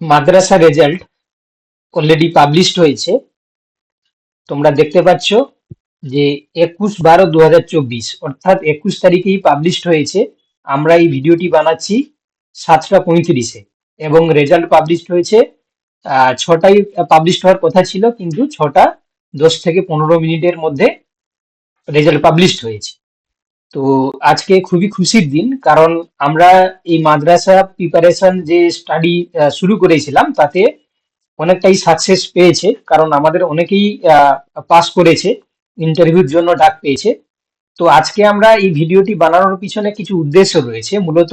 মাদ্রাসা result already published হয়েছে। তোমরা দেখতে পাচ্ছ যে একুশ বারো দু অর্থাৎ একুশ তারিখেই পাবলিশড হয়েছে। আমরা এই ভিডিওটি বানাচ্ছি সাতটা পঁয়ত্রিশে এবং রেজাল্ট পাবলিশড হয়েছে ছটায় পাবলিশড হওয়ার কথা ছিল, কিন্তু ছটা দশ থেকে পনেরো মিনিটের মধ্যে রেজাল্ট পাবলিশড হয়েছে। তো আজকে খুবই খুশির দিন, কারণ আমরা এই মাদ্রাসা প্রিপারেশন যে স্টাডি শুরু করেছিলাম, তাতে অনেকটাই সাকসেস পেয়েছে, কারণ আমাদের অনেকেই পাস করেছে ইন্টারভিউর জন্য ডাক পেয়েছে। তো আজকে আমরা এই ভিডিওটি বানানোর পিছনে কিছু উদ্দেশ্য রয়েছে। মূলত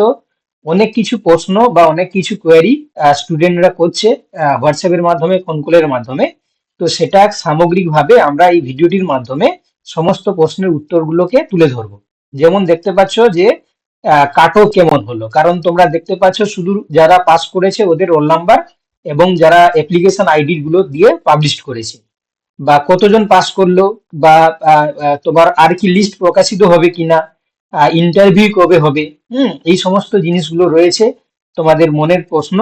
অনেক কিছু প্রশ্ন বা অনেক কিছু কোয়ারি স্টুডেন্টরা করছে হোয়াটসঅ্যাপের মাধ্যমে ফোন কলের মাধ্যমে। তো সেটা সামগ্রিকভাবে আমরা এই ভিডিওটির মাধ্যমে সমস্ত প্রশ্নের উত্তরগুলোকে তুলে ধরবো। যেমন দেখতে পাচ্ছ যে কাটো কেমন হলো? কারণ তোমরা দেখতে পাচ্ছ শুধু যারা পাস করেছে ওদের রোল নাম্বার এবং যারা অ্যাপ্লিকেশন আইডি গুলো দিয়ে পাবলিশ করেছে। বা কতজন পাস করল বা তোমার আর কি লিস্ট প্রকাশিত হবে কিনা ইন্টারভিউ কবে হবে, হুম, এই সমস্ত জিনিসগুলো রয়েছে তোমাদের মনের প্রশ্ন।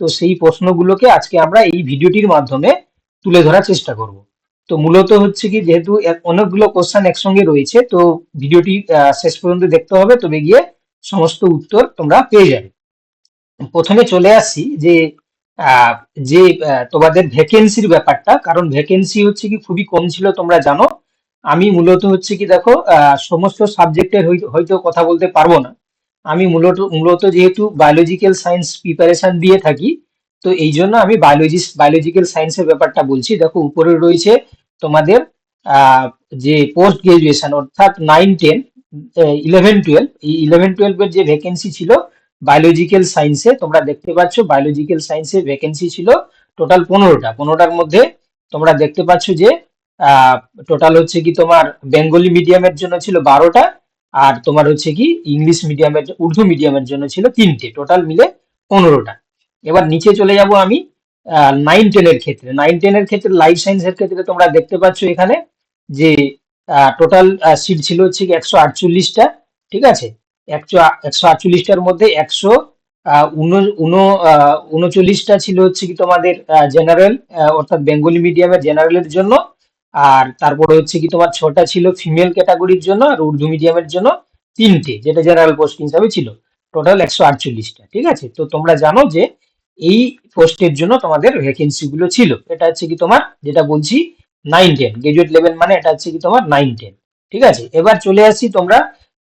তো সেই প্রশ্নগুলোকে আজকে আমরা এই ভিডিওটির মাধ্যমে তুলে ধরার চেষ্টা করব। তো মূলত হচ্ছে কি, যেহেতু অনেকগুলো কোশ্চেন একসঙ্গে রয়েছে, তো ভিডিওটি শেষ পর্যন্ত দেখতে হবে, তবে গিয়ে সমস্ত উত্তর তোমরা পেয়ে যাবে। প্রথমে চলে আসছি যে যে তোমাদের ভ্যাকেন্সির ব্যাপারটা, কারণ ভ্যাকেন্সি হচ্ছে কি খুবই কম ছিল, তোমরা জানো। আমি মূলত হচ্ছে কি দেখো সমস্ত সাবজেক্টের হয়তো কথা বলতে পারব না। আমি মূলত মূলত যেহেতু বায়োলজিক্যাল সায়েন্স প্রিপারেশন দিয়ে থাকি তো এই জন্য আমি বায়োলজি বায়োলজিক্যাল সায়েন্সের ব্যাপারটা বলছি। দেখো, উপরে রয়েছে তোমাদের যে পোস্ট গ্রাজুয়েশন অর্থাৎ নাইন টেন ইলেভেন টুয়েলভ এই ইলেভেন টুয়েলভের যে ভ্যাকেন্সি ছিল বায়োলজিক্যাল সায়েন্সে তোমরা দেখতে পাচ্ছ বায়োলজিক্যাল সায়েন্সে ভ্যাকেন্সি ছিল টোটাল পনেরোটা। পনেরোটার মধ্যে তোমরা দেখতে পাচ্ছ যে টোটাল হচ্ছে কি তোমার বেঙ্গলি মিডিয়ামের জন্য ছিল বারোটা আর তোমার হচ্ছে কি ইংলিশ মিডিয়ামের উর্দু মিডিয়ামের জন্য ছিল তিনটে। টোটাল মিলে পনেরোটা। এবার নিচে চলে যাব আমি নাইন টেনের ক্ষেত্রে। নাইন টেনের ক্ষেত্রে লাইফ সায়েন্সের ক্ষেত্রে তোমরা দেখতে পাচ্ছ এখানে যে টোটাল সিট ছিল হচ্ছে একশো আটচল্লিশটা, ঠিক আছে? একশো একশো আটচল্লিশটার মধ্যে একশো উনচল্লিশটা ছিল হচ্ছে কি তোমাদের জেনারেল অর্থাৎ বেঙ্গলি মিডিয়ামের জেনারেলের জন্য। আর তারপরে হচ্ছে কি তোমার ছটা ছিল ফিমেল ক্যাটাগরির জন্য আর উর্দু মিডিয়ামের জন্য তিনটে, যেটা জেনারেল পোস্ট হিসাবে ছিল। টোটাল একশো আটচল্লিশটা, ঠিক আছে? তো তোমরা জানো যে এই পোস্টের জন্য তোমাদের ভ্যাকেন্সি গুলো ছিল। এটা হচ্ছে কি তোমার, যেটা বলছি নাইন টেন গ্রাজুয়েট লেভেল মানে এটা হচ্ছে কি তোমার নাইন টেন ঠিক আছে? এবার চলে আসি তোমরা,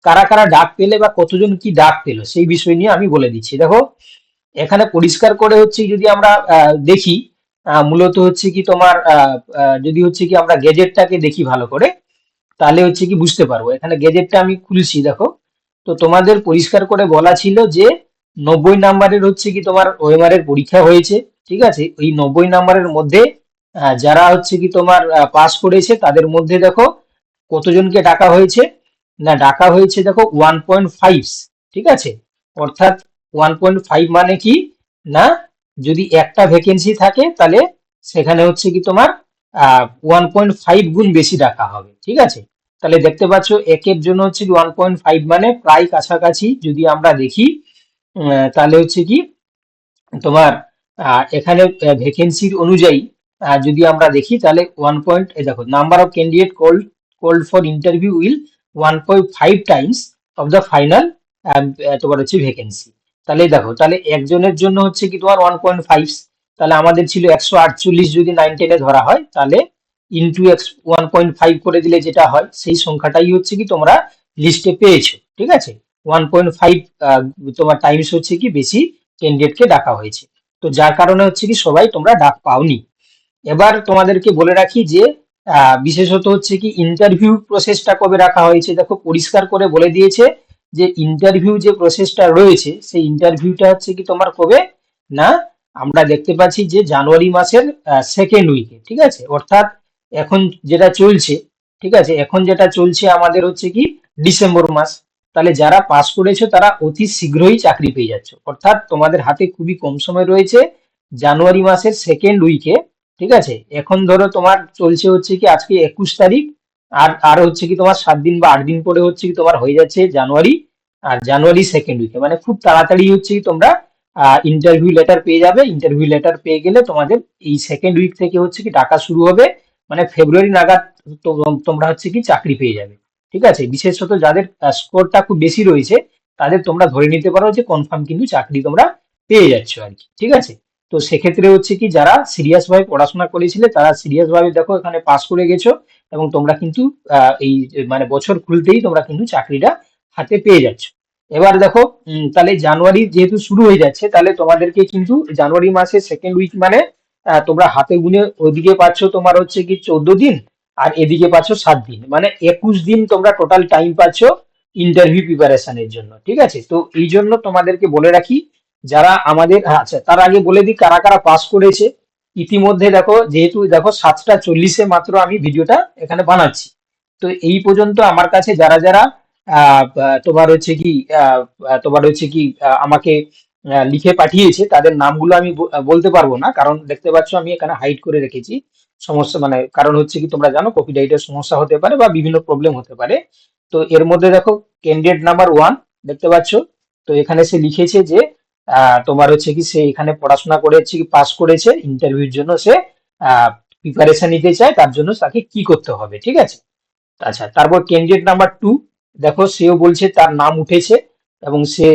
কারা কারা ডাক পেলে বা কতজন কি ডাক পেল, সেই বিষয় নিয়ে আমি বলে দিচ্ছি। দেখো, এখানে পরিষ্কার করে হচ্ছে যদি আমরা দেখি মূলত হচ্ছে কি তোমার যদি হচ্ছে কি আমরা গেজেটটাকে দেখি ভালো করে, তাহলে হচ্ছে কি বুঝতে পারব। এখানে গেজেটটা আমি খুলছি, দেখো। তো তোমাদের পরিষ্কার করে বলা ছিল যে নব্বই নাম্বারের হচ্ছে কি তোমার ওএমআর পরীক্ষা হয়েছে, ঠিক আছে? ওই নব্বই নাম্বারের মধ্যে যারা হচ্ছে কি তোমার পাস করেছে, তাদের মধ্যে দেখো কতজনকে ডাকা হয়েছে? না, ডাকা হয়েছে দেখো ওয়ান পয়েন্ট ফাইভ ঠিক আছে? অর্থাৎ ওয়ান পয়েন্ট ফাইভ মানে কি? না, যদি একটা ভ্যাকেন্সি থাকে, তাহলে সেখানে হচ্ছে কি তোমার ওয়ান পয়েন্ট ফাইভ গুণ বেশি ডাকা হবে, ঠিক আছে? তাহলে দেখতে পাচ্ছ, একের জন্য হচ্ছে কি ওয়ান পয়েন্ট ফাইভ মানে প্রায় কাছাকাছি, যদি আমরা দেখি তাহলে হচ্ছে কি, তোমার এখানে ভ্যাকেন্সির অনুযায়ী যদি আমরা দেখি, তাহলে ওয়ান পয়েন্ট দেখো number of candidate called called for interview will one point five times of the final তোমার হচ্ছে ভ্যাকেন্সি তাহলে দেখো, তাহলে একজনের জন্য হচ্ছে কি তোমার ওয়ান পয়েন্ট ফাইভ তাহলে আমাদের ছিল একশো আটচল্লিশ যদি নাইন টেনে ধরা হয়, তাহলে into X one point five করে দিলে যেটা হয়, সেই সংখ্যাটাই হচ্ছে কি তোমরা লিস্টে পেয়েছ, ঠিক আছে? ওয়ান পয়েন্ট ফাইভ তোমার টাইমস হচ্ছে কি, বেশি ক্যান্ডিডেটকে ডাকা হয়েছে। তো যার কারণে হচ্ছে কি, সবাই তোমরা ডাক পাওনি। এবার তোমাদেরকে বলে রাখি যে বিশেষত হচ্ছে কি ইন্টারভিউ প্রসেসটা কবে রাখা হয়েছে, দেখো পরিষ্কার করে বলে দিয়েছে যে ইন্টারভিউ যে প্রসেসটা রয়েছে, সেই ইন্টারভিউটা হচ্ছে কি তোমার কবে? না, আমরা দেখতে পাচ্ছি যে, জানুয়ারি মাসের সেকেন্ড উইকে ঠিক আছে? অর্থাৎ এখন যেটা চলছে, ঠিক আছে? এখন যেটা চলছে আমাদের হচ্ছে কি, ডিসেম্বর মাস। তাহলে যারা পাস করেছ তারা অতি শীঘ্রই চাকরি পেয়ে যাচ্ছে। অর্থাৎ তোমাদের হাতে খুবই কম সময় রয়েছে জানুয়ারি মাসের সেকেন্ড উইকে ঠিক আছে? এখন ধরো তোমার চলছে হচ্ছে কি আজকে একুশ তারিখ, আর আর হচ্ছে কি তোমার সাত দিন বা আট দিন পরে হচ্ছে কি তোমার হয়ে যাচ্ছে জানুয়ারি, আর জানুয়ারি সেকেন্ড উইকে মানে খুব তাড়াতাড়ি হচ্ছে কি তোমরা ইন্টারভিউ লেটার পেয়ে যাবে। ইন্টারভিউ লেটার পেয়ে গেলে তোমাদের এই সেকেন্ড উইক থেকে হচ্ছে কি ডাকা শুরু হবে। মানে ফেব্রুয়ারি নাগাদ তোমরা হচ্ছে কি চাকরি পেয়ে যাবে। ঠিক আছে? বিশেষত যাদের স্কোরটা খুব বেশি রয়েছে, তাদের তোমরা ধরে নিতে পারো যে কনফার্ম কিন্তু চাকরি তোমরা পেয়ে যাচ্ছ আর কি, ঠিক আছে? তো সেক্ষেত্রে হচ্ছে কি, যারা সিরিয়াস ভাবে পড়াশোনা করেছিলে, তারা সিরিয়াস ভাবে দেখো এখানে পাস করে গেছো এবং তোমরা কিন্তু এই মানে বছর খুলতেই তোমরা কিন্তু চাকরিটা হাতে পেয়ে যাচ্ছ। এবার দেখো তাহলে জানুয়ারি যেহেতু শুরু হয়ে যাচ্ছে, তাহলে তোমাদেরকে কিন্তু জানুয়ারি মাসের সেকেন্ড উইক মানে তোমরা হাতে গুনে ওইদিকে পাচ্ছ তোমার হচ্ছে কি চোদ্দ দিন। আর এদিকে পাচ্ছ সাত দিন। মানে একুশ দিন তোমরা টোটাল টাইম পাচ্ছ ইন্টারভিউ প্রিপারেশনের জন্য ঠিক আছে? তো এই জন্য তোমাদেরকে বলে রাখি যারা আমাদের হ্যাঁ, আচ্ছা তার আগে বলে দিই কারা কারা পাস করেছে। ইতিমধ্যে দেখো যেহেতু দেখো সাতটা চল্লিশে মাত্র আমি ভিডিওটা এখানে বানাচ্ছি। তো এই পর্যন্ত আমার কাছে যারা যারা তোমার হচ্ছে কি তোমার হচ্ছে কি আমাকে লিখে পাঠিয়েছে তাদের নামগুলো আমি বলতে পারব না কারণ দেখতে পাচ্ছ আমি এখানে হাইড করে রেখেছি। সমস্যা মানে কারণ হচ্ছে কি তোমরা জানো কপিরাইটের সমস্যা হতে পারে বা বিভিন্ন প্রবলেম হতে পারে। তো এর মধ্যে দেখো ক্যান্ডিডেট নাম্বার ওয়ান দেখতে পাচ্ছ। তো এখানে সে লিখেছে যে তোমার হচ্ছে কি সে এখানে পড়াশোনা করেছে কি পাস করেছে। ইন্টারভিউর জন্য সে প্রিপারেশন নিতে চায়। তার জন্য তাকে কি করতে হবে, ঠিক আছে? আচ্ছা তারপর ক্যান্ডিডেট নাম্বার টু দেখো সেও বলছে তার নাম উঠেছে এবং সে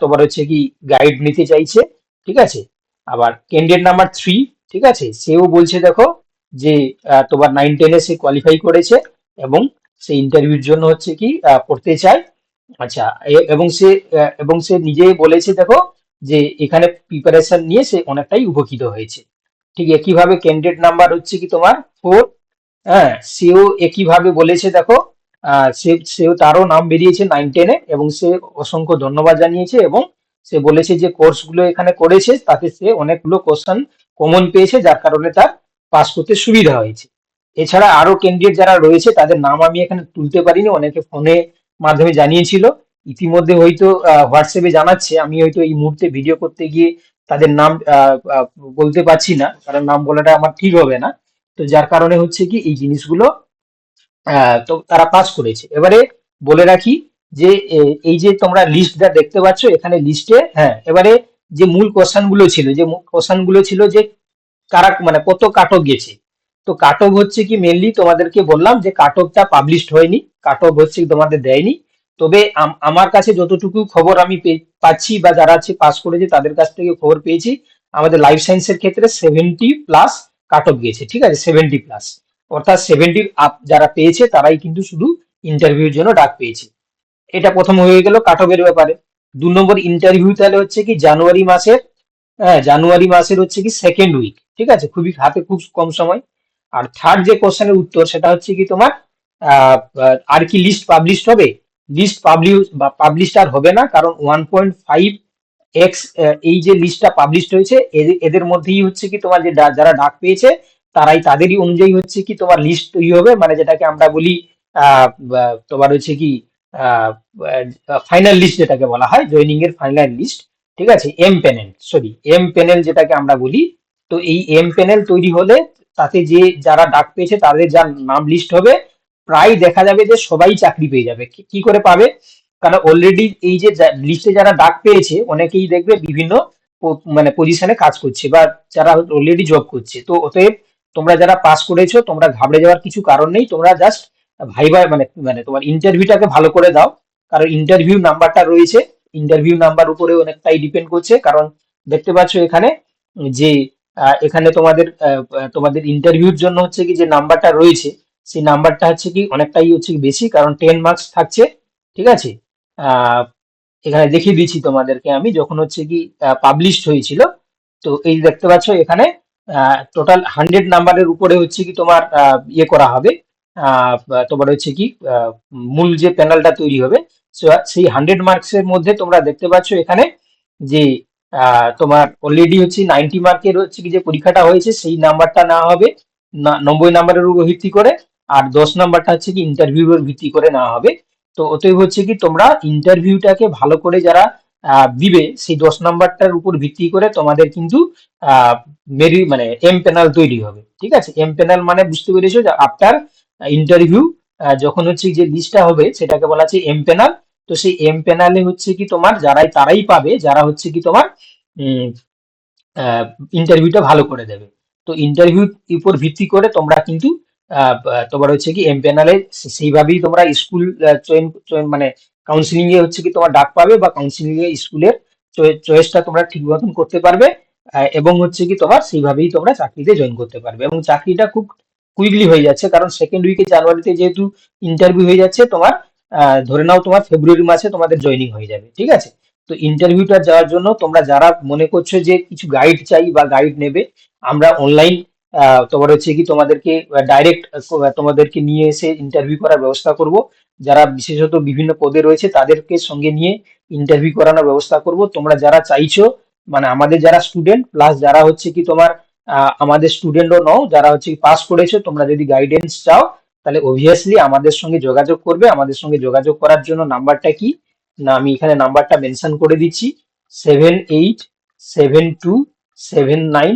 তোমার হচ্ছে কি গাইড নিতে চাইছে, ঠিক আছে? আবার ক্যান্ডিডেট নাম্বার থ্রি ঠিক আছে? সেও বলছে দেখো যে তোমার নাইন টেনে সে কোয়ালিফাই করেছে এবং সে ইন্টারভিউর জন্য হচ্ছে কি পড়তে চায়। আচ্ছা এবং সে এবং সে নিজেই বলেছে, দেখো, যে এখানে প্রিপারেশন নিয়ে সে অনেকটাই উপকৃত হয়েছে। ঠিক একইভাবে ক্যান্ডিডেট নাম্বার হচ্ছে কি তোমার ফোর হ্যাঁ সেও একইভাবে বলেছে, দেখো সে, সেও তারও নাম বেরিয়েছে নাইন টেনে এবং সে অসংখ্য ধন্যবাদ জানিয়েছে এবং সে বলেছে যে কোর্সগুলো এখানে করেছে, তাতে সে অনেকগুলো কোশ্চেন কমন পেয়েছে, যার কারণে তার পাস করতে সুবিধা হয়েছে। এছাড়া আরও ক্যান্ডিডেট যারা রয়েছে, তাদের নাম আমি এখানে তুলতে পারিনি, অনেকে ফোনে মাধ্যমে জানিয়েছিল। ইতিমধ্যে হয়তো হোয়াটসঅ্যাপে জানাচ্ছে, আমি হয়তো এই মুহূর্তে ভিডিও করতে গিয়ে তাদের নাম বলতে পারছি না, কারণ নাম বলাটা আমার ঠিক হবে না। তো যার কারণে হচ্ছে কি, এই জিনিসগুলো তো তারা পাস করেছে। এবারে বলে রাখি যে এই যে তোমরা লিস্টটা দেখতে পাচ্ছ, এখানে লিস্টে হ্যাঁ এবারে যে মূল কোশ্চেনগুলো ছিল, যে কোশ্চেনগুলো ছিল যে কারা মানে কত কাট অফ গেছে? তো কাট অফ হচ্ছে কি মেনলি তোমাদেরকে বললাম যে কাট অফটা পাবলিশড হয়নি কাট অফ হচ্ছে তোমাদের দেয়নি। তবে আমার কাছে যতটুকু খবর আমি পাচ্ছি বা যারা আছে পাস করেছে তাদের কাছ থেকে খবর পেয়েছি। আমাদের লাইফ সায়েন্সের ক্ষেত্রে সেভেন্টি প্লাস কাট অফ গেছে, ঠিক আছে? সেভেন্টি প্লাস অর্থাৎ সেভেন্টি আপ যারা পেয়েছে তারাই কিন্তু শুধু ইন্টারভিউর জন্য ডাক পেয়েছে। এটা প্রথম হয়ে গেল কাট অফের ব্যাপারে। দু নম্বর ইন্টারভিউ তাহলে হচ্ছে কি জানুয়ারি মাসের হ্যাঁ জানুয়ারি মাসের হচ্ছে কি সেকেন্ড উইক ঠিক আছে? খুবই হাতে খুব কম সময়। আর থার্ড যে কোশ্চেনের উত্তর, সেটা হচ্ছে কি তোমার আর কি লিস্ট পাবলিশড হবে? লিস্ট পাবলিশ বা পাবলিশড আর হবে না, কারণ ওয়ান পয়েন্ট ফাইভ এক্স এই যে লিস্টটা পাবলিশড হয়েছে এদের মধ্যেই হচ্ছে কি তোমার যে যারা ডাক পেয়েছে, তারাই তাদেরই অনুযায়ী হচ্ছে কি তোমার লিস্ট তৈরি হবে মানে যেটাকে আমরা বলি তোমার হচ্ছে কি ফাইনাল লিস্ট যেটাকে বলা হয় জয়নিং এর ফাইনাল লিস্ট ঠিক আছে? M panel sorry M panel যেটাকে আমরা বলি তো এই এম প্যানেল তৈরি হলে তাতে যে যারা ডাক পেয়েছে তাদের যার নাম লিস্ট হবে, প্রায় দেখা যাবে যে সবাই চাকরি পেয়ে যাবে। কি করে পাবে? কারণ অলরেডি এই যে লিস্টে যারা ডাক পেয়েছে, অনেকেই দেখবে বিভিন্ন মানে পজিশনে কাজ করছে বা যারা অলরেডি জব করছে। তো অতএব তোমরা যারা পাস করেছ, তোমরা ঘাবড়ে যাওয়ার কিছু কারণ নেই। তোমরা জাস্ট ভাইবা মানে মানে তোমার ইন্টারভিউটাকে ভালো করে দাও। কারণ ইন্টারভিউ নাম্বারটা রয়েছে। ইন্টারভিউ নাম্বার উপরে অনেকটাই ডিপেন্ড করছে। কারণ দেখতে পাচ্ছ এখানে যে এখানে তোমাদের তোমাদের ইন্টারভিউর জন্য হচ্ছে কি যে নাম্বারটা রয়েছে, সেই নাম্বারটা হচ্ছে কি অনেকটাই হচ্ছে বেশি, কারণ টেন মার্কস থাকছে, ঠিক আছে? এখানে দেখিয়ে দিচ্ছি তোমাদেরকে আমি, যখন হচ্ছে কি পাবলিশড হয়েছিল, তো এই দেখতে পাচ্ছ এখানে টোটাল হান্ড্রেড নাম্বারের উপরে হচ্ছে কি তোমার ইয়ে করা হবে তোমার হচ্ছে কি মূল যে প্যানেলটা তৈরি হবে সেই হান্ড্রেড মার্কসের মধ্যে তোমরা দেখতে পাচ্ছ এখানে যে তোমার অলরেডি হচ্ছে নাইনটি মার্কের হচ্ছে কি যে পরীক্ষাটা হয়েছে, সেই নাম্বারটা না হবে, না- নব্বই নাম্বারের উপর ভিত্তি করে, আর দশ নাম্বারটা হচ্ছে কি ইন্টারভিউর ভিত্তি করে নেওয়া হবে। তো অতএব হচ্ছে কি তোমরা ইন্টারভিউটাকে ভালো করে যারা দিবে, সেই দশ নাম্বারটার উপর ভিত্তি করে তোমাদের কিন্তু মেরি মানে এম প্যানেল তৈরি হবে, ঠিক আছে? এম প্যানেল মানে বুঝতে পেরেছ যে আফটার ইন্টারভিউ যখন হচ্ছে যে লিস্টটা হবে, সেটাকে বলা হচ্ছে এম প্যানেল তো সেই এম প্যানেলে হচ্ছে কি তোমার, যারাই তারাই পাবে, যারা হচ্ছে কি তোমার ইন্টারভিউটা ভালো করে দেবে। তো ইন্টারভিউ উপর ভিত্তি করে তোমরা কিন্তু তোমার হচ্ছে কি এম প্যানেলে সেইভাবেই তোমরা স্কুল চয়ন চয়ন মানে কাউন্সিলিং এ হচ্ছে কি তোমার ডাক পাবে বা কাউন্সিলিং এ স্কুলের চয়েসটা তোমরা ঠিক মতন করতে পারবে এবং হচ্ছে কি তোমার সেইভাবেই তোমরা চাকরিতে জয়েন করতে পারবে। এবং চাকরিটা খুব কুইকলি হয়ে যাচ্ছে, কারণ সেকেন্ড উইকে জানুয়ারিতে যেহেতু ইন্টারভিউ হয়ে যাচ্ছে, তোমার ধরে নাও তোমার ফেব্রুয়ারি মাসে তোমাদের জয়েনিং হয়ে যাবে, ঠিক আছে? তো ইন্টারভিউটা যাওয়ার জন্য তোমরা যারা মনে করছ যে কিছু গাইড চাই বা গাইড নেবে, আমরা অনলাইন তোমার হচ্ছে কি তোমাদেরকে ডাইরেক্ট তোমাদেরকে নিয়ে এসে ইন্টারভিউ করার ব্যবস্থা করব। যারা বিশেষত বিভিন্ন পদে রয়েছে তাদেরকে সঙ্গে নিয়ে ইন্টারভিউ করানোর ব্যবস্থা করব। তোমরা যারা চাইছো মানে আমাদের যারা স্টুডেন্ট প্লাস যারা হচ্ছে কি তোমার আমাদের স্টুডেন্টও নও, যারা হচ্ছে পাস করেছ, তোমরা যদি গাইডেন্স চাও তাহলে অবভিয়াসলি আমাদের সঙ্গে যোগাযোগ করবে। আমাদের সঙ্গে যোগাযোগ করার জন্য নাম্বারটা কি? না, আমি এখানে নাম্বারটা মেনশন করে দিচ্ছি। Seven eight seven two seven nine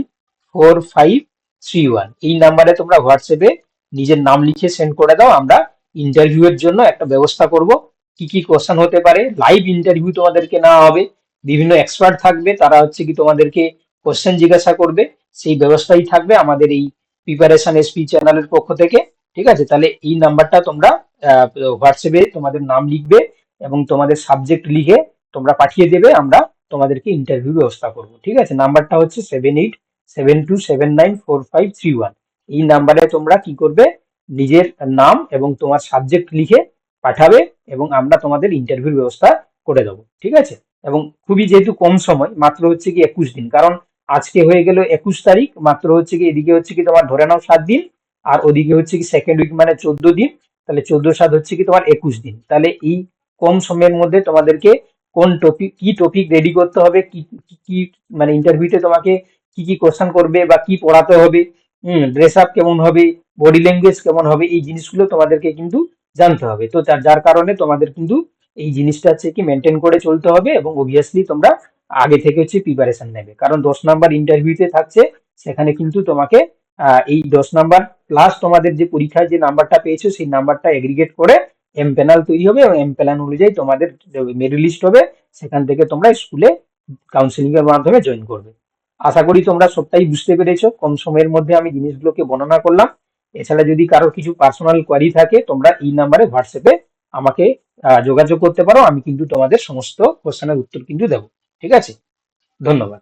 four five three one এই নাম্বারে তোমরা হোয়াটসঅ্যাপে নিজের নাম লিখে সেন্ড করে দাও। আমরা ইন্টারভিউ এর জন্য একটা ব্যবস্থা করব। কি কি কোশ্চেন হতে পারে? লাইভ ইন্টারভিউ তোমাদেরকে নেওয়া হবে। বিভিন্ন এক্সপার্ট থাকবে। তারা হচ্ছে কি তোমাদেরকে কোশ্চেন জিজ্ঞাসা করবে। সেই ব্যবস্থাই থাকবে আমাদের এই প্রিপারেশন এসপি চ্যানেলের পক্ষ থেকে। ঠিক আছে? তাহলে এই নাম্বারটা তোমরা হোয়াটসঅ্যাপে তোমাদের নাম লিখবে এবং তোমাদের সাবজেক্ট লিখে তোমরা পাঠিয়ে দেবে, আমরা তোমাদেরকে ইন্টারভিউ ব্যবস্থা করব। ঠিক আছে? নাম্বারটা হচ্ছে seven eight seven two seven nine four five three one এই নাম্বারে তোমরা কি করবে? নিজের নাম এবং তোমার সাবজেক্ট লিখে পাঠাবে এবং আমরা তোমাদের ইন্টারভিউ ব্যবস্থা করে দেবো। ঠিক আছে? এবং খুবই যেহেতু কম সময়, মাত্র হচ্ছে কি একুশ দিন। কারণ আজকে হয়ে গেল একুশ তারিখ, মাত্র হচ্ছে কি, এদিকে হচ্ছে কি তোমার ধরে নাও সাত দিন। আর ওদিকে হচ্ছে কি সেকেন্ড উইক মানে চোদ্দ দিন, তাহলে চোদ্দ সাত হচ্ছে কি তোমার একুশ দিন। তাহলে এই কম সময়ের মধ্যে তোমাদেরকে কোন টপিক কি টপিক রেডি করতে হবে, কি, কি- মানে ইন্টারভিউতে তোমাকে কি কি কোশ্চেন করবে বা কি পড়াতে হবে, হুম ড্রেস আপ কেমন হবে বডি ল্যাঙ্গুয়েজ কেমন হবে, এই জিনিসগুলো তোমাদেরকে কিন্তু জানতে হবে। তো যার কারণে তোমাদের কিন্তু এই জিনিসটা হচ্ছে কি মেনটেন করে চলতে হবে এবং অবভিয়াসলি তোমরা আগে থেকে হচ্ছে প্রিপারেশন নেবে। কারণ দশ নাম্বার ইন্টারভিউতে থাকছে, সেখানে কিন্তু তোমাকে এই দশ নাম্বার প্লাস তোমাদের যে পরীক্ষায় যে নাম্বারটা পেয়েছ, সেই নাম্বারটা এগ্রিগেট করে এম প্যানেল তৈরি হবে এবং এম প্যানেল অনুযায়ী তোমাদের মেরিট লিস্ট হবে। সেখান থেকে তোমরা স্কুলে কাউন্সিলিং এর মাধ্যমে জয়েন করবে। আশা করি তোমরা সবটাই বুঝতে পেরেছ। কম সময়ের মধ্যে আমি জিনিসগুলোকে বর্ণনা করলাম। এছাড়া যদি কারও কিছু পার্সোনাল কোয়ারি থাকে, তোমরা এই নাম্বারে হোয়াটসঅ্যাপে আমাকে যোগাযোগ করতে পারো। আমি কিন্তু তোমাদের সমস্ত কোশ্চেনের উত্তর কিন্তু দেবো। ঠিক আছে? ধন্যবাদ।